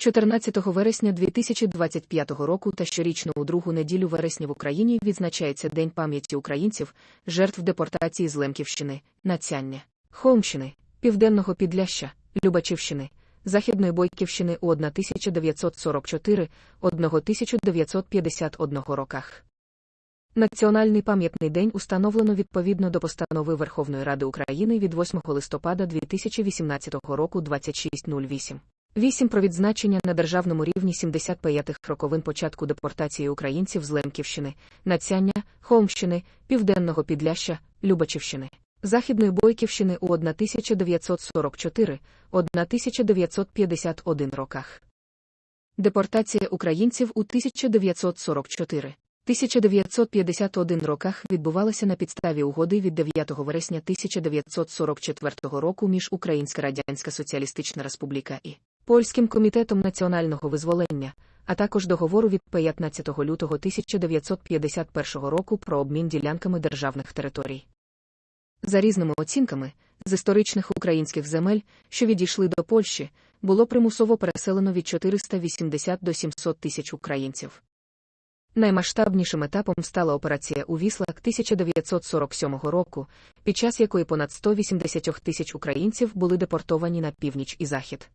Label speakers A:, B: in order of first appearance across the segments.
A: 14 вересня 2025 року та щорічно у другу неділю вересня в Україні відзначається День пам'яті українців, жертв депортації з Лемківщини, Нацяння, Холмщини, Південного Підляща, Любачівщини, Західної Бойківщини у 1944-1951 роках. Національний пам'ятний день установлено відповідно до постанови Верховної Ради України від 8 листопада 2018 року 2608. 8 про відзначення на державному рівні 75-х роковин початку депортації українців з Лемківщини, Нацяння, Холмщини, Південного Підляща, Любачівщини, Західної Бойківщини у 1944-1951 роках. Депортація українців у 1944 1951 роках відбувалася на підставі угоди від 9 вересня 1944 року між Українська Радянська Соціалістична Республіка і Польським комітетом національного визволення, а також договору від 15 лютого 1951 року про обмін ділянками державних територій. За різними оцінками, з історичних українських земель, що відійшли до Польщі, було примусово переселено від 480 до 700 тисяч українців. Наймасштабнішим етапом стала операція у Віслах 1947 року, під час якої понад 180 тисяч українців були депортовані на північ і захід.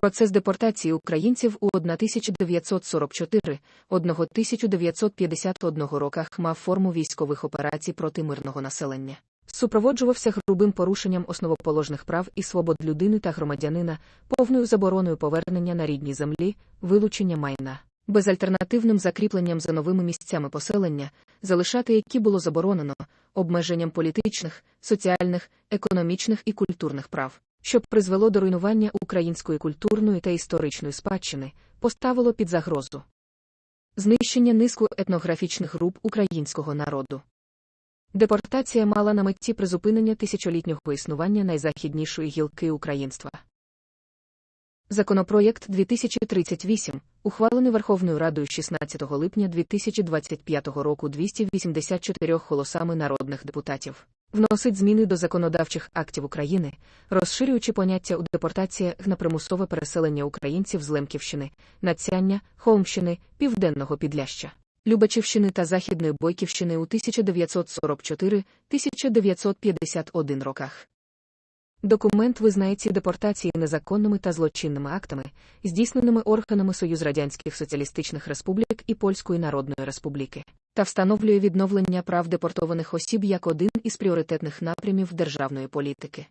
A: Процес депортації українців у 1944-1951 роках мав форму військових операцій проти мирного населення. Супроводжувався грубим порушенням основоположних прав і свобод людини та громадянина, повною забороною повернення на рідні землі, вилучення майна, безальтернативним закріпленням за новими місцями поселення, залишати які було заборонено, обмеженням політичних, соціальних, економічних і культурних прав що призвело до руйнування української культурної та історичної спадщини, поставило під загрозу знищення низку етнографічних груп українського народу. Депортація мала на меті призупинення тисячолітнього існування найзахіднішої гілки українства. Законопроєкт 2038, ухвалений Верховною Радою 16 липня 2025 року 284 голосами народних депутатів, вносить зміни до законодавчих актів України, розширюючи поняття у депортаціях на примусове переселення українців з Лемківщини, Нацяння, Холмщини, Південного Підляща. Любачівщини та Західної Бойківщини у 1944-1951 роках. Документ визнає ці депортації незаконними та злочинними актами, здійсненими органами Союз Радянських Соціалістичних Республік і Польської Народної Республіки, та встановлює відновлення прав депортованих осіб як один із пріоритетних напрямів державної політики.